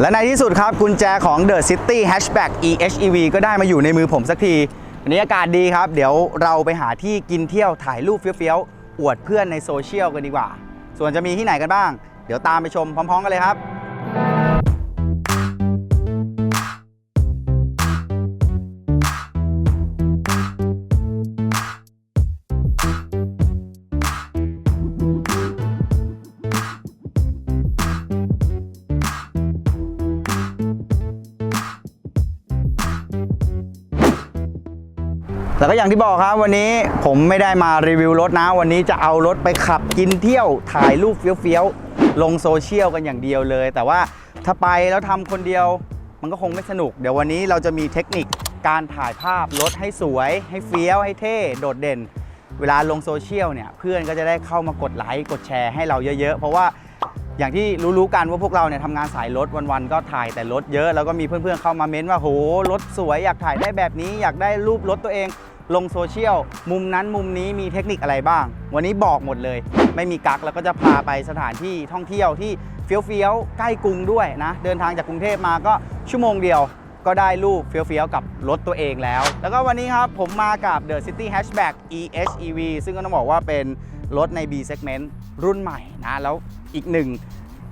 และในที่สุดครับกุญแจของ The City Hatchback EHEV ก็ได้มาอยู่ในมือผมสักที วันนี้อากาศดีครับ เดี๋ยวเราไปหาที่กินเที่ยวถ่ายรูปเฟี้ยวๆ อวดเพื่อนในโซเชียลกันดีกว่า ส่วนจะมีที่ไหนกันบ้าง เดี๋ยวตามไปชมพร้อม ๆ กันเลยครับ แล้วก็อย่างที่บอกครับวันนี้ผมไม่ได้มารีวิวรถนะ วันนี้จะเอารถไปขับกินเที่ยวถ่ายรูปเฟี้ยวๆลงโซเชียลกันอย่างเดียวเลย แต่ว่าถ้าไปแล้วทำคนเดียวมันก็คงไม่สนุก เดี๋ยววันนี้เราจะมีเทคนิคการถ่ายภาพรถให้สวย ให้เฟี้ยว ให้เท่โดดเด่น เวลาลงโซเชียลเนี่ยเพื่อนก็จะได้เข้ามากดไลค์กดแชร์ให้เราเยอะๆ เพราะว่า อย่างที่รู้ๆกันว่าพวกเราเนี่ยทำงานสายรถวันๆก็ถ่ายแต่รถเยอะแล้วก็มีเพื่อนๆเข้ามาเม้นว่าโหรถสวยอยากถ่ายได้แบบนี้ อยากได้รูปรถตัวเอง ลงโซเชียลมุมนั้นมุมนี้มีเทคนิคอะไรบ้าง วันนี้บอกหมดเลย ไม่มีกักแล้วก็จะพาไปสถานที่ท่องเที่ยวที่เฟี้ยวๆใกล้กรุงด้วยนะ เดินทางจากกรุงเทพมาก็ชั่วโมงเดียวก็ได้รูปเฟี้ยวๆกับรถตัวเองแล้ว แล้วก็วันนี้ครับ ผมมากับ The City Hatchback EHEV ซึ่งก็ต้องบอกว่าเป็นรถใน B segment รุ่นใหม่นะ แล้วอีกหนึ่ง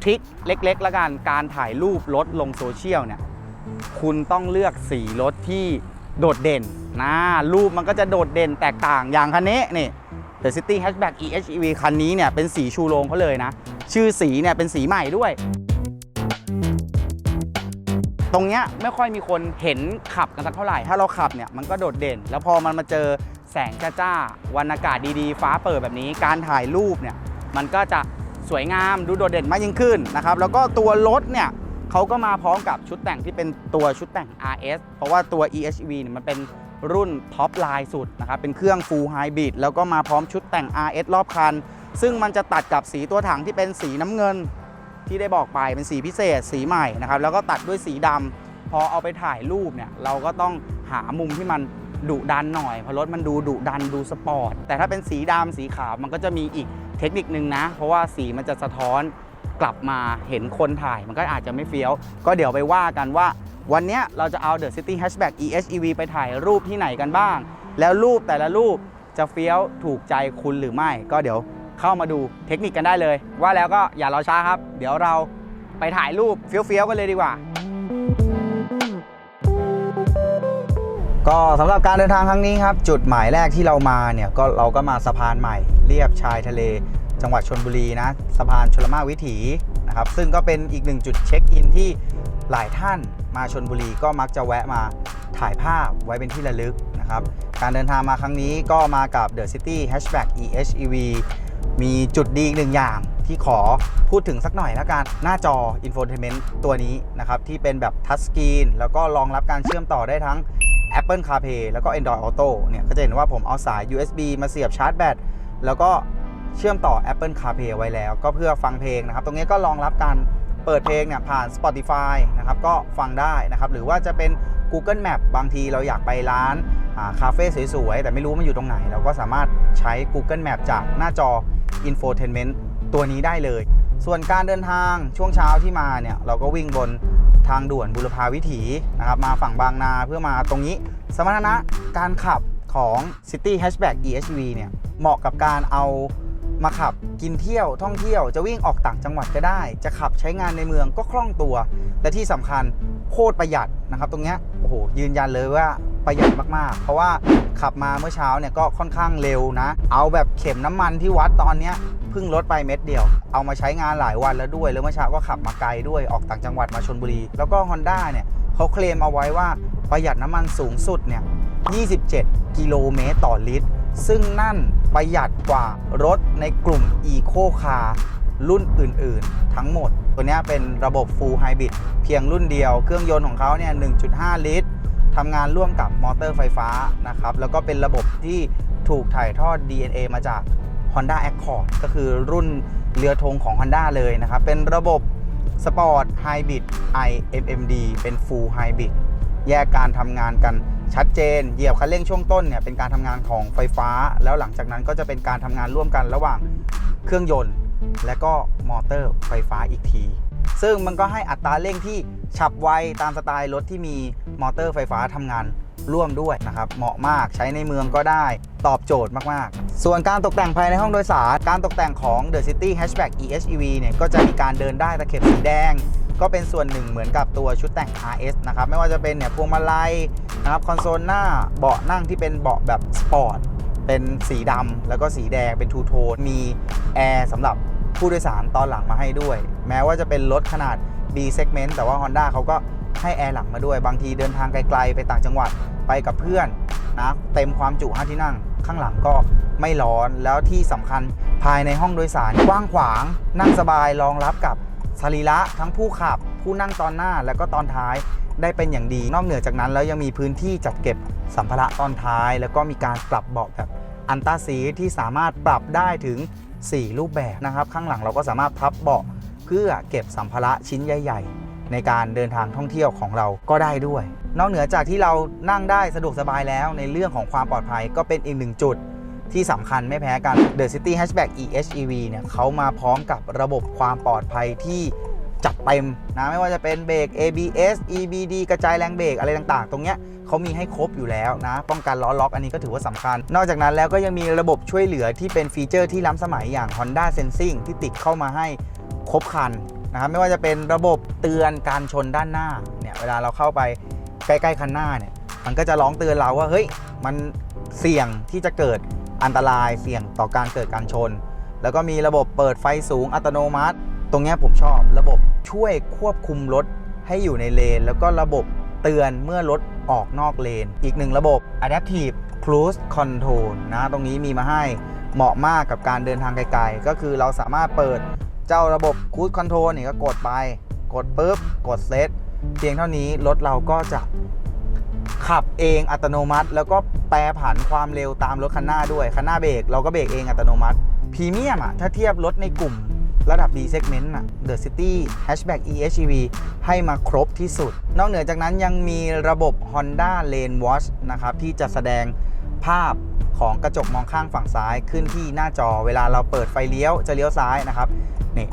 ทริคเล็กๆแล้วกันการถ่ายรูปรถลงโซเชียลเนี่ยคุณต้องเลือกสีรถที่โดดเด่นนะรูปมันก็จะโดดเด่นแตกต่างอย่างคันนี้นี่ The City Hatchback EHEV คันนี้เนี่ยเป็นสีชูโรงเขาเลยนะ ชื่อสีเนี่ยเป็นสีใหม่ด้วย ตรงเนี้ยไม่ค่อยมีคนเห็นขับกันสักเท่าไหร่ ถ้าเราขับเนี่ยมันก็โดดเด่น แล้วพอมันมาเจอแสงจ้าๆวันอากาศดีๆ ฟ้าเปิดแบบนี้ การถ่ายรูปเนี่ยมันก็จะ สวยงามดูโดดเด่นมากยิ่งขึ้นนะครับแล้วก็ตัวรถเนี่ยเขาก็มาพร้อมกับชุดแต่งที่เป็นตัวชุดแต่ง RS เพราะว่าตัว E-HV เนี่ยมันเป็นรุ่นท็อปไลน์สุดนะครับเป็นเครื่อง Full Hybrid แล้วก็มาพร้อมชุดแต่ง RS รอบคัน ซึ่งมันจะตัดกับสีตัวถังที่เป็นสีน้ำเงินที่ได้บอกไปเป็นสีพิเศษสีใหม่นะครับแล้วก็ตัดด้วยสีดำพอเอาไปถ่ายรูปเนี่ยเราก็ต้องหามุมที่มันดุดันหน่อยเพราะรถมันดูดุดันดูสปอร์ตแต่ถ้าเป็นสีดำสีขาวมันก็จะมีอีก เทคนิคนึงนะ เพราะว่าสีมันจะสะท้อนกลับมาเห็นคนถ่ายมันก็อาจจะไม่เฟี้ยว ก็เดี๋ยวไปว่ากันว่า วันนี้เราจะเอา The City Hatchback EHEV ไปถ่ายรูปที่ไหนกันบ้าง แล้วรูปแต่ละรูปจะเฟี้ยวถูกใจคุณหรือไม่ ก็เดี๋ยวเข้ามาดูเทคนิคกันได้เลย ว่าแล้วก็อย่ารอช้าครับ เดี๋ยวเราไปถ่ายรูปเฟี้ยวๆกันเลยดีกว่า ก็สำหรับการเดินทางครั้งนี้ครับ จุดหมายแรกที่เรามาเนี่ยก็เราก็มาสะพานใหม่เรียบชายทะเล จังหวัดชนบุรีนะสะพานชลมาวิถีนะครับซึ่งก็เป็นอีกหนึ่งจุดเช็คอินที่หลายท่านมาชนบุรีก็มักจะแวะมาถ่ายภาพไว้เป็นที่ระลึกนะครับการเดินทางมาครั้งนี้ก็มากับ The City Hatchback EHEV มีจุดดีอีกหนึ่งอย่างที่ขอพูดถึงสักหน่อยละกัน หน้าจอ Infotainment ตัวนี้นะครับ ที่เป็นแบบทัชสกรีนแล้วก็รองรับการเชื่อมต่อได้ทั้ง Apple CarPlay แล้วก็ Android Auto เนี่ยก็จะเห็นว่าผมเอาสาย USB มาเสียบชาร์จแบตแล้วก็เชื่อมต่อ Apple CarPlay ไว้แล้ว ก็เพื่อฟังเพลงนะครับ ตรงนี้ก็รองรับการเปิดเพลงเนี่ยผ่าน Spotify นะครับก็ฟังได้นะครับ หรือว่าจะเป็น Google Map บางทีเราอยากไปร้านคาเฟ่สวยๆ แต่ไม่รู้มันอยู่ตรงไหน เราก็สามารถใช้ Google Map จากหน้าจอ Infotainment ตัวนี้ได้เลย ส่วนการเดินทางช่วงเช้าที่มาเนี่ย เราก็วิ่งบน ทางด่วนบุรพาวิถีนะครับมาฝั่งบางนาเพื่อมาตรงนี้ สมรรถนะการขับของ City Hatchback EHV เนี่ยเหมาะกับการเอามาขับกินเที่ยวท่องเที่ยวจะวิ่งออกต่างจังหวัดก็ได้ จะขับใช้งานในเมืองก็คล่องตัว และที่สำคัญโคตรประหยัดนะครับ ตรงเนี้ยโอ้โหยืนยันเลยว่าประหยัดมากๆ เพราะว่าขับมาเมื่อเช้าเนี่ยก็ค่อนข้างเร็วนะ เอาแบบเข็มน้ำมันที่วัดตอนเนี้ย พิ่งลดไปเม็ดเดียว เอามาใช้งานหลายวันแล้วด้วย แล้วเมื่อเช้าก็ขับมาไกลด้วยออกต่างจังหวัดมาชนบุรี แล้วก็ Honda เนี่ยเขาเคลมเอาไว้ว่าประหยัดน้ำมันสูงสุดเนี่ย 27 กิโลเมตรต่อลิตร ซึ่งนั่นประหยัดกว่ารถในกลุ่ม Eco Car รุ่นอื่น ๆ ทั้งหมด ตัวนี้เป็นระบบ Full Hybrid เพียงรุ่นเดียว เครื่องยนต์ของเขาเนี่ย 1.5 ลิตรทำงานร่วมกับมอเตอร์ไฟฟ้านะครับ แล้วก็เป็นระบบที่ถูกถ่ายทอด DNA มาจาก Honda Accord ก็คือรุ่นเรือธงของ Honda เลยนะครับ เป็นระบบสปอร์ตไฮบริด iMMD เป็น Full Hybrid แยกการทำงานกันชัดเจน เหยียบคันเร่งช่วงต้นเนี่ยเป็นการทำงานของไฟฟ้า แล้วหลังจากนั้นก็จะเป็นการทำงานร่วมกันระหว่างเครื่องยนต์ และก็มอเตอร์ไฟฟ้าอีกที ซึ่งมันก็ให้อัตราเร่งที่ฉับไวตามสไตล์รถที่มีมอเตอร์ไฟฟ้าทำงานร่วมด้วยนะครับ เหมาะมากใช้ในเมืองก็ได้ตอบโจทย์มาก ๆ ส่วนการตกแต่งภายในห้องโดยสาร การตกแต่งของ The City Hatchback EHEV เนี่ยก็จะมีการเดินได้ตะเข็บสีแดง ก็เป็นส่วนหนึ่งเหมือนกับตัวชุดแต่ง RS นะครับ ไม่ว่าจะเป็นเนี่ยพวงมาลัยนะครับคอนโซลหน้าเบาะนั่งที่เป็นเบาะแบบสปอร์ต เป็นสีดำแล้วก็สีแดงเป็นทูโทนมีแอร์สำหรับผู้โดยสารตอนหลังมาให้ด้วย แม้ว่าจะเป็นรถขนาด B segment แต่ว่า Honda เขาก็ให้แอร์หลังมาด้วย บางทีเดินทางไกลๆ ไปต่างจังหวัดไปกับเพื่อนนะเต็มความจุ5ที่นั่ง ข้างหลังก็ไม่ร้อนแล้วที่สำคัญภายในห้องโดยสารกว้างขวาง นั่งสบายรองรับกับสรีระทั้งผู้ขับ ผู้นั่งตอนหน้าแล้วก็ตอนท้ายได้เป็นอย่างดี นอกเหนือจากนั้นแล้วยังมีพื้นที่จัดเก็บสัมภาระตอนท้าย แล้วก็มีการปรับเบาะแบบอันต้าซีทที่สามารถปรับได้ถึง 4 รูปแบบนะครับ ข้างหลังเราก็สามารถพับเบาะเพื่อเก็บสัมภาระชิ้นใหญ่ ๆ ในการเดินทางท่องเที่ยวของเราก็ได้ด้วย นอกเหนือจากที่เรานั่งได้สะดวกสบายแล้วในเรื่องของความปลอดภัยก็เป็นอีกหนึ่งจุดที่สำคัญไม่แพ้กัน The City Hatchback EHEV เนี่ยเขามาพร้อมกับระบบความปลอดภัยที่ จัดเต็มนะไม่ว่าจะเป็นเบรก ABS EBD กระจายแรงเบรกอะไรต่างๆ ตรงเนี้ยเขามีให้ครบอยู่แล้วนะ ป้องกันล้อล็อกอันนี้ก็ถือว่าสำคัญ นอกจากนั้นแล้วก็ยังมีระบบช่วยเหลือที่เป็นฟีเจอร์ที่ล้ำสมัยอย่าง Honda Sensing ที่ติดเข้ามาให้ครบครันนะครับไม่ว่าจะเป็นระบบเตือนการชนด้านหน้าเนี่ยเวลาเราเข้าไปใกล้ๆคันหน้าเนี่ยมันก็จะร้องเตือนเราว่าเฮ้ยมันเสี่ยงที่จะเกิดอันตรายเสี่ยงต่อการเกิดการชน แล้วก็มีระบบเปิดไฟสูงอัตโนมัติ ตรงนี้ผมชอบระบบช่วยควบคุมรถให้อยู่ในเลน แล้วก็ระบบเตือนเมื่อรถออกนอกเลน อีกหนึ่งระบบ Adaptive Cruise Control นะตรงนี้มีมาให้เหมาะมากกับการเดินทางไกลๆ ก็คือเราสามารถเปิดเจ้าระบบ Cruise Control นี่ก็กดไป กดปุ๊บ กดเซตเพียงเท่านี้รถเราก็จะขับเองอัตโนมัติ แล้วก็แปรผันความเร็วตามรถคันหน้าด้วย คันหน้าเบรกเราก็เบรกเองอัตโนมัติพรีเมียมอะถ้าเทียบรถในกลุ่ม ระดับ B segment อะ The City Hatchback EHEV ให้มาครบที่สุด นอกเหนือจากนั้นยังมีระบบ Honda Lane Watch นะครับที่จะแสดงภาพของกระจกมองข้างฝั่งซ้ายขึ้นที่หน้าจอเวลาเราเปิดไฟเลี้ยวจะเลี้ยวซ้ายนะครับนี่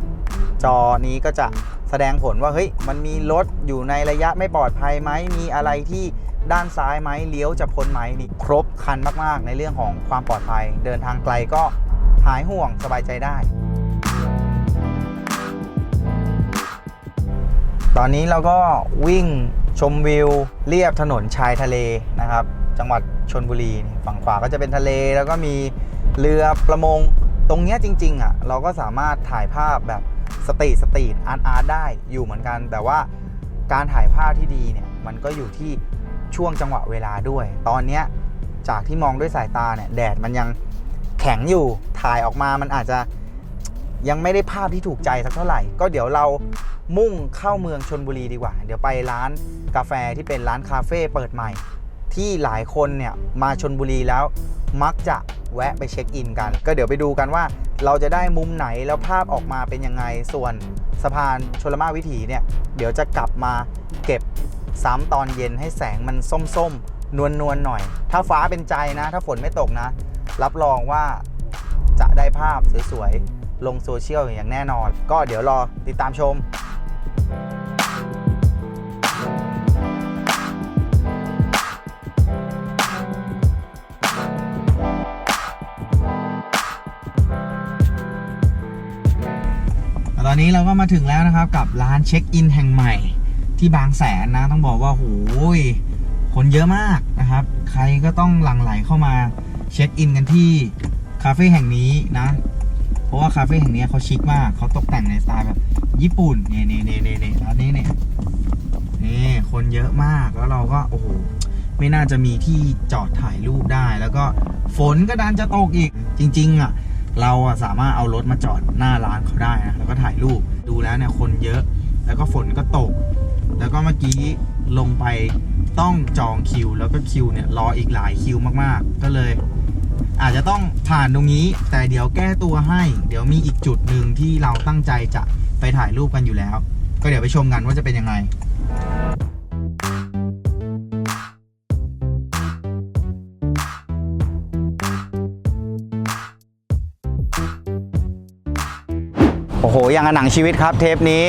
จอนี้ก็จะแสดงผลว่าเฮ้ยมันมีรถอยู่ในระยะไม่ปลอดภัยไหมมีอะไรที่ด้านซ้ายไหมเลี้ยวจะพ้นไหมนี่ครบครันมาก ๆ ในเรื่องของความปลอดภัย เดินทางไกลก็หายห่วงสบายใจได้ อนนี้เราก็วิ่งชมวิวเรียบถนนชายทะเลนะครับ จังหวัดชนบุรีฝั่งขวาก็จะเป็นทะเลแล้วก็มีเรือประมงตรงเนี้ยจริงๆอะเราก็สามารถถ่ายภาพแบบสตรีทสตรีทอาร์ตอาร์ตได้อยู่เหมือนกัน แต่ว่าการถ่ายภาพที่ดีเนี่ยมันก็อยู่ที่ช่วงจังหวะเวลาด้วย ตอนเนี้ยจากที่มองด้วยสายตาเนี่ยแดดมันยังแข็งอยู่ถ่ายออกมามันอาจจะ ยังไม่ได้ภาพที่ถูกใจสักเท่าไหร่ ก็เดี๋ยวเรามุ่งเข้าเมืองชนบุรีดีกว่า เดี๋ยวไปร้านกาแฟที่เป็นร้านคาเฟ่เปิดใหม่ ที่หลายคนเนี่ยมาชนบุรีแล้วมักจะแวะไปเช็คอินกัน ก็เดี๋ยวไปดูกันว่าเราจะได้มุมไหนแล้วภาพออกมาเป็นยังไง ส่วนสะพานชลมาวิถีเนี่ย เดี๋ยวจะกลับมาเก็บซ้ำตอนเย็นให้แสงมันส้มๆ นวลๆหน่อย ถ้าฟ้าเป็นใจนะ ถ้าฝนไม่ตกนะ รับรองว่าจะได้ภาพสวยๆ ลงโซเชียลอย่างแน่นอน ก็เดี๋ยวรอติดตามชมตอนนี้เราก็มาถึงแล้วนะครับกับร้านเช็คอินแห่งใหม่ที่บางแสนนะต้องบอกว่าโหยคนเยอะมากนะครับ ใครก็ต้องหลั่งไหลเข้ามาเช็คอินกันที่คาเฟ่แห่งนี้นะ เพราะว่าคาเฟ่แห่งนี้เขาชิคมากเขาตกแต่งในสไตล์แบบญี่ปุ่นนี่นี่นี่นี่นี่ร้านนี้เนี่ยนี่คนเยอะมากแล้วเราก็โอ้โหไม่น่าจะมีที่จอดถ่ายรูปได้ แล้วก็ฝนก็ดันจะตกอีก จริง ๆ อะ เราอะสามารถเอารถมาจอดหน้าร้านเขาได้นะแล้วก็ถ่ายรูปดูแล้วเนี่ยคนเยอะแล้วก็ฝนก็ตก แล้วก็เมื่อกี้ลงไปต้องจองคิว แล้วก็คิวเนี่ยรออีกหลายคิวมากๆ ก็เลย อาจจะต้องผ่านตรงนี้ แต่เดี๋ยวแก้ตัวให้ เดี๋ยวมีอีกจุดหนึ่งที่เราตั้งใจจะไปถ่ายรูปกันอยู่แล้ว ก็เดี๋ยวไปชมกันว่าจะเป็นยังไงโอ้โหอย่างหนังชีวิตครับเทปนี้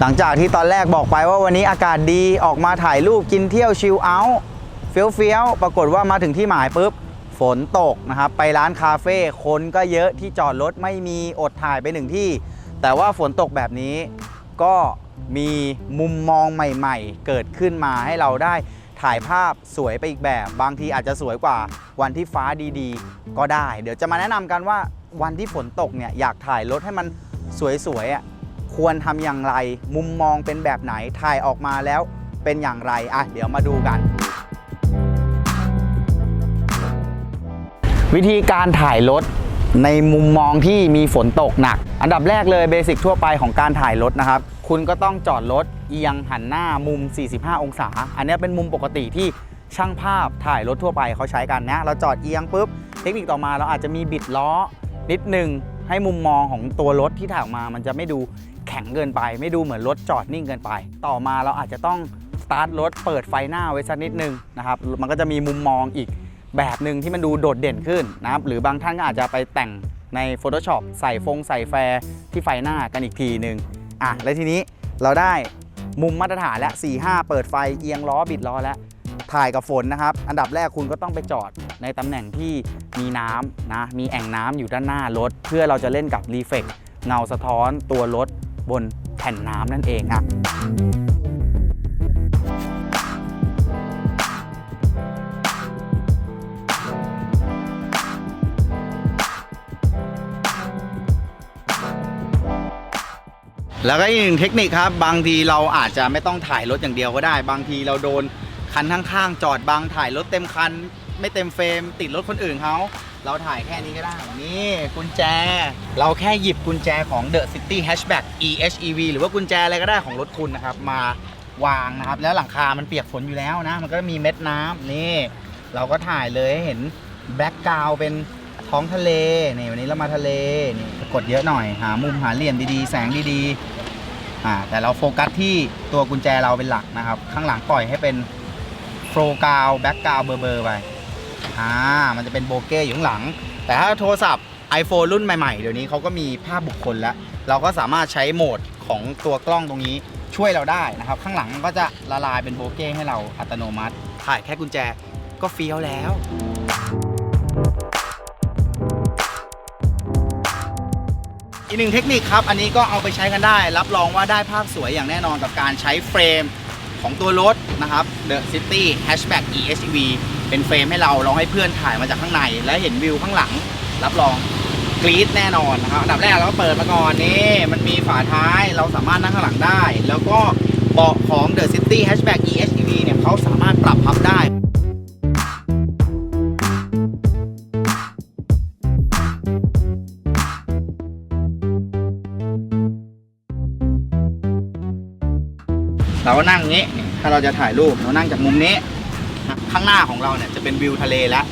หลังจากที่ตอนแรกบอกไปว่าวันนี้อากาศดีออกมาถ่ายรูปกินเที่ยวชิลเอาท์เฟี้ยวเฟี้ยวๆปรากฏว่ามาถึงที่หมายปุ๊บ ฝนตกนะครับ ไปร้านคาเฟ่คนก็เยอะที่จอดรถไม่มีอดถ่ายไปหนึ่งที่ แต่ว่าฝนตกแบบนี้ก็มีมุมมองใหม่ๆ เกิดขึ้นมาให้เราได้ถ่ายภาพสวยไปอีกแบบ บางทีอาจจะสวยกว่าวันที่ฟ้าดีๆ ก็ได้ เดี๋ยวจะมาแนะนำกันว่าวันที่ฝนตกเนี่ยอยากถ่ายรถให้มันสวยๆอะควรทำอย่างไร มุมมองเป็นแบบไหนถ่ายออกมาแล้วเป็นอย่างไรอะเดี๋ยวมาดูกัน วิธีการถ่ายรถในมุมมองที่มีฝนตกหนัก อันดับแรกเลยเบสิกทั่วไปของการถ่ายรถนะครับ คุณก็ต้องจอดรถเอียงหันหน้ามุม 45 องศา อันนี้เป็นมุมปกติที่ช่างภาพถ่ายรถทั่วไปเขาใช้กันนะ เราจอดเอียงปุ๊บ เทคนิคต่อมาเราอาจจะมีบิดล้อ นิดนึงให้มุมมองของตัวรถที่ถ่ายออกมา มันจะไม่ดูแข็งเกินไป ไม่ดูเหมือนรถจอดนิ่งเกินไป ต่อมาเราอาจจะต้องสตาร์ทรถเปิดไฟหน้าไว้สักนิดนึงนะครับ มันก็จะมีมุมมองอีก แบบหนึ่งที่มันดูโดดเด่นขึ้นนะครับหรือบางท่านก็อาจจะไปแต่งใน Photoshop ใส่ฟงใส่แฟร์ที่ไฟหน้ากันอีกทีหนึ่งอะแล้วทีนี้เราได้มุมมาตรฐานแล้ว4 5 เปิดไฟเอียงล้อบิดล้อแล้วถ่ายกับฝนนะครับ อันดับแรกคุณก็ต้องไปจอดในตำแหน่งที่มีน้ำนะ มีแอ่งน้ำอยู่ด้านหน้ารถ เพื่อเราจะเล่นกับรีเฟกเงาสะท้อนตัวรถบนแผ่นน้ำนั่นเองอะ แล้วก็อีกหนึ่งเทคนิคครับ บางทีเราอาจจะไม่ต้องถ่ายรถอย่างเดียวก็ได้ บางทีเราโดนคันข้างๆจอดบังถ่ายรถเต็มคัน ไม่เต็มเฟรม ติดรถคนอื่นเขาเราถ่ายแค่นี้ก็ได้นี่กุญแจ เราแค่หยิบกุญแจของ The City Hatchback EHEV หรือว่ากุญแจอะไรก็ได้ของรถคุณนะครับ มาวางนะครับ แล้วหลังคามันเปียกฝนอยู่แล้วนะ มันก็มีเม็ดน้ำนี่ เราก็ถ่ายเลยให้เห็นแบ็กกราวเป็นท้องทะเลนี่วันนี้เรามาทะเลนี่กดเยอะหน่อยหามุมหาเหลี่ยมดีๆ แสงดีๆ อ่าแต่เราโฟกัสที่ตัวกุญแจเราเป็นหลักนะครับ ข้างหลังปล่อยให้เป็นโฟกาวแบ็กกาวเบอร์เบอร์ไปอ่ามันจะเป็นโบเก้อยู่ข้างหลัง แต่ถ้าโทรศัพท์ iPhone รุ่นใหม่ๆ เดี๋ยวนี้เขาก็มีภาพบุคคลแล้ว เราก็สามารถใช้โหมดของตัวกล้องตรงนี้ช่วยเราได้นะครับ ข้างหลังก็จะละลายเป็นโบเก้ให้เราอัตโนมัติ ถ่ายแค่กุญแจก็เฟี้ยวแล้ว อีกหนึ่งเทคนิคครับ อันนี้ก็เอาไปใช้กันได้ รับรองว่าได้ภาพสวยอย่างแน่นอนกับการใช้เฟรมของตัวรถนะครับ The City Hatchback EHEV เป็นเฟรมให้เราลองให้เพื่อนถ่ายมาจากข้างใน และเห็นวิวข้างหลัง รับรองกรี๊ดแน่นอนนะครับ อันดับแรกเราก็เปิดมาก่อนนี่มันมีฝาท้ายเราสามารถนั่งข้างหลังได้ แล้วก็เบาะของ The City Hatchback EHEV เนี่ยเขาสามารถปรับพับได้ เราก็นั่งงนี้ ถ้าเราจะถ่ายรูปเรานั่งจากมุมนี้ ข้างหน้าของเราเนี่ยจะเป็นวิวทะเลแล้ว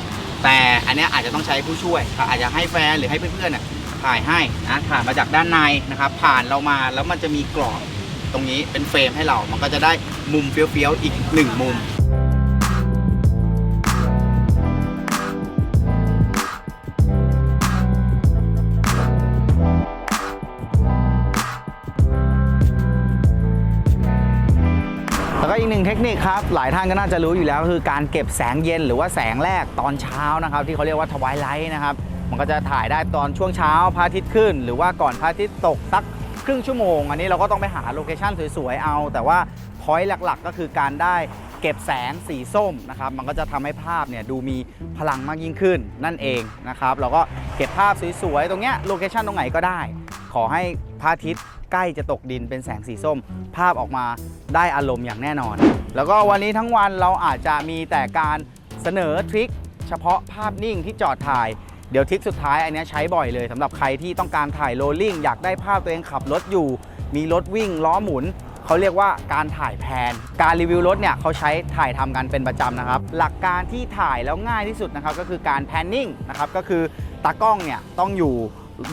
แต่อันนี้อาจจะต้องใช้ผู้ช่วย อาจจะให้แฟนหรือให้เพื่อนๆเนี่ยถ่ายให้นะถ่ายมาจากด้านในนะครับ ผ่านเรามาแล้วมันจะมีกรอบตรงนี้เป็นเฟรมให้เรา มันก็จะได้มุมเฟี้ยวๆอีกหนึ่งมุม คนิคครับ หลายท่านก็น่าจะรู้อยู่แล้วคือการเก็บแสงเย็นหรือว่าแสงแรกตอนเช้านะครับ ที่เขาเรียกว่าทวายไลท์นะครับ มันก็จะถ่ายได้ตอนช่วงเช้าพระอาทิตย์ขึ้น หรือว่าก่อนพระอาทิตย์ตกสักครึ่งชั่วโมง อันนี้เราก็ต้องไปหาโลเคชั่นสวยๆเอา แต่ว่าพอยต์หลักๆ ก็คือการได้เก็บแสงสีส้มนะครับ มันก็จะทำให้ภาพเนี่ยดูมีพลังมากยิ่งขึ้นนั่นเองนะครับ เราก็เก็บภาพสวยๆ ตรงเนี้ยโลเคชั่นตรงไหนก็ได้ ขอให้พระอาทิตย์ใกล้จะตกดินเป็นแสงสีส้ม ภาพออกมาได้อารมณ์อย่างแน่นอน แล้วก็วันนี้ทั้งวันเราอาจจะมีแต่การเสนอทริคเฉพาะภาพนิ่งที่จอดถ่ายเดี๋ยวทริคสุดท้ายอันนี้ใช้บ่อยเลยสำหรับใครที่ต้องการถ่ายโรลลิ่งอยากได้ภาพตัวเองขับรถอยู่ มีรถวิ่งล้อหมุนเขาเรียกว่าการถ่ายแพน การรีวิวรถเนี่ยเขาใช้ถ่ายทำกันเป็นประจำนะครับ หลักการที่ถ่ายแล้วง่ายที่สุดนะครับก็คือการแพนนิ่งนะครับก็คือตากล้องเนี่ยต้องอยู่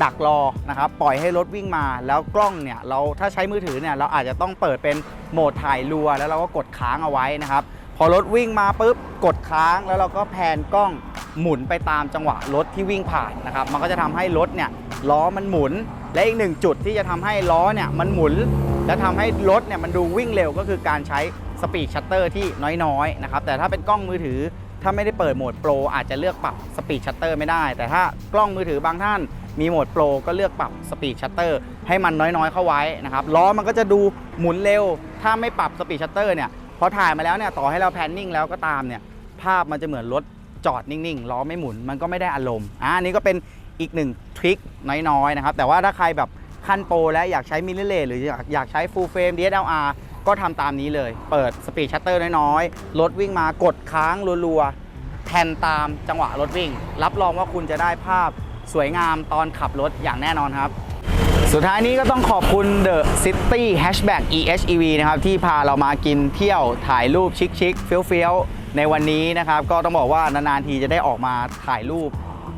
ดักรอนะครับปล่อยให้รถวิ่งมาแล้วกล้องเนี่ยเราถ้าใช้มือถือเนี่ยเราอาจจะต้องเปิดเป็นโหมดถ่ายรัว แล้วเราก็กดค้างเอาไว้นะครับ พอรถวิ่งมาปุ๊บกดค้างแล้วเราก็แพนกล้องหมุนไปตามจังหวะรถที่วิ่งผ่านนะครับ มันก็จะทำให้รถเนี่ยล้อมันหมุน และอีกหนึ่งจุดที่จะทำให้ล้อเนี่ยมันหมุน และทำให้รถเนี่ยมันดูวิ่งเร็วก็คือการใช้สปีดชัตเตอร์ที่น้อยๆนะครับแต่ถ้าเป็นกล้องมือถือ ถ้าไม่ได้เปิดโหมดโปรอาจจะเลือกปรับสปีดชัตเตอร์ไม่ได้ แต่ถ้ากล้องมือถือบางท่านมีโหมดโปรก็เลือกปรับสปีดชัตเตอร์ให้มันน้อยๆเข้าไว้นะครับล้อมันก็จะดูหมุนเร็ว ถ้าไม่ปรับสปีดชัตเตอร์เนี่ยพอถ่ายมาแล้วเนี่ยต่อให้เราแพนนิ่งแล้วก็ตามเนี่ยภาพมันจะเหมือนรถจอดนิ่งๆล้อไม่หมุนมันก็ไม่ได้อารมณ์อ่านี้ก็เป็นอีกหนึ่งทริคน้อยๆนะครับแต่ว่าถ้าใครแบบขั้นโปรและอยากใช้มิลเลเลหรืออยากอยากใช้ full frame DSLR ก็ทำตามนี้เลย เปิดสปีดชัตเตอร์น้อยๆ รถวิ่งมากดค้างรัวๆ แทนตามจังหวะรถวิ่ง รับรองว่าคุณจะได้ภาพสวยงามตอนขับรถอย่างแน่นอนครับ สุดท้ายนี้ก็ต้องขอบคุณ The City Hatchback EHEV นะครับ ที่พาเรามากินเที่ยวถ่ายรูปชิคๆเฟี้ยวๆ ในวันนี้นะครับ ก็ต้องบอกว่านานๆทีจะได้ออกมาถ่ายรูป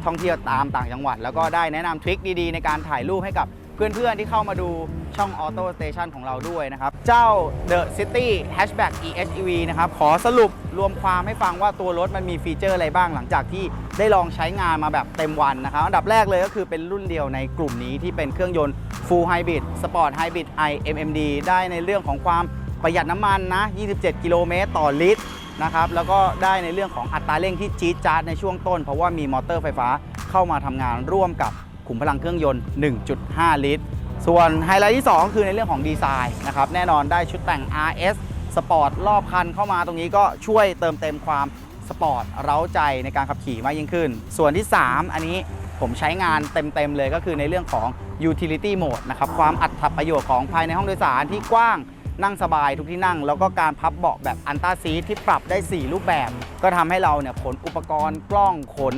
ท่องเที่ยวตามต่างจังหวัด แล้วก็ได้แนะนำทริคดีๆ ในการถ่ายรูปให้กับ เพื่อนๆที่เข้ามาดูช่อง Auto Station ของเราด้วยนะครับ เจ้า The City Hatchback EHEV นะครับ ขอสรุปรวมความให้ฟังว่าตัวรถมันมีฟีเจอร์อะไรบ้างหลังจากที่ได้ลองใช้งานมาแบบเต็มวันนะครับ อันดับแรกเลยก็คือเป็นรุ่นเดียวในกลุ่มนี้ที่เป็นเครื่องยนต์ Full Hybrid Sport Hybrid i MMD ได้ในเรื่องของความประหยัดน้ำมันนะ 27 กิโลเมตรต่อลิตรนะครับ แล้วก็ได้ในเรื่องของอัตราเร่งที่จี๊ดจ๊าดในช่วงต้น เพราะว่ามีมอเตอร์ไฟฟ้าเข้ามาทำงานร่วมกับ ขุมพลังเครื่องยนต์ 1.5 ลิตร ส่วนไฮไลท์ที่ 2 คือในเรื่องของดีไซน์นะครับแน่นอนได้ชุดแต่ง RS สปอร์ตรอบคันเข้ามาตรงนี้ก็ช่วยเติมเต็มความสปอร์ตเร้าใจในการขับขี่มากยิ่งขึ้น ส่วนที่ 3 อันนี้ผมใช้งานเต็มๆเลยก็คือในเรื่องของ utility mode นะครับความอัตประโยชน์ของภายในห้องโดยสารที่กว้างนั่งสบายทุกที่นั่ง แล้วก็การพับเบาะแบบอันต้าซีที่ปรับได้ 4 รูปแบบ ก็ทำให้เราเนี่ยขนอุปกรณ์กล้องขน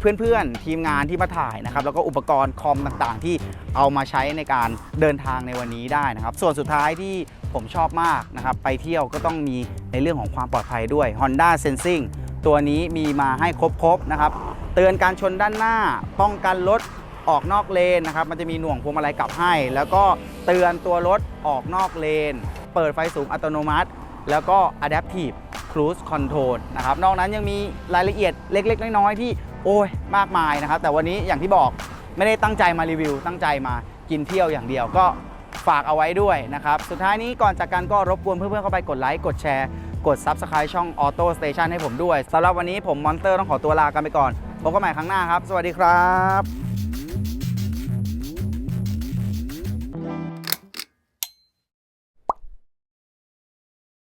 เพื่อนๆ ทีมงานที่มาถ่ายนะครับแล้วก็อุปกรณ์คอมต่างๆ ที่เอามาใช้ในการเดินทางในวันนี้ได้นะครับ ส่วนสุดท้ายที่ผมชอบมากนะครับ ไปเที่ยวก็ต้องมีในเรื่องของความปลอดภัยด้วย Honda Sensing ตัวนี้มีมาให้ครบๆนะครับเตือนการชนด้านหน้า ป้องกันรถออกนอกเลนนะครับ มันจะมีหน่วงพวงมาลัยกลับให้ แล้วก็เตือนตัวรถออกนอกเลน เปิดไฟสูงอัตโนมัติ แล้วก็ Adaptive Cruise Control นะครับ นอกนั้นยังมีรายละเอียดเล็ก ๆ น้อย ๆ ที่ โอ้ยมากมายนะครับ แต่วันนี้อย่างที่บอกไม่ได้ตั้งใจมารีวิว ตั้งใจมากินเที่ยวอย่างเดียวก็ฝากเอาไว้ด้วยนะครับ สุดท้ายนี้ก่อนจากกันก็รบกวนเพื่อนๆเข้าไปกดไลค์กดแชร์ กด Subscribe ช่อง Auto Station ให้ผมด้วยสำหรับวันนี้ผมมอนเตอร์ต้องขอตัวลากันไปก่อนพบกันใหม่ครั้งหน้าครับ สวัสดีครับ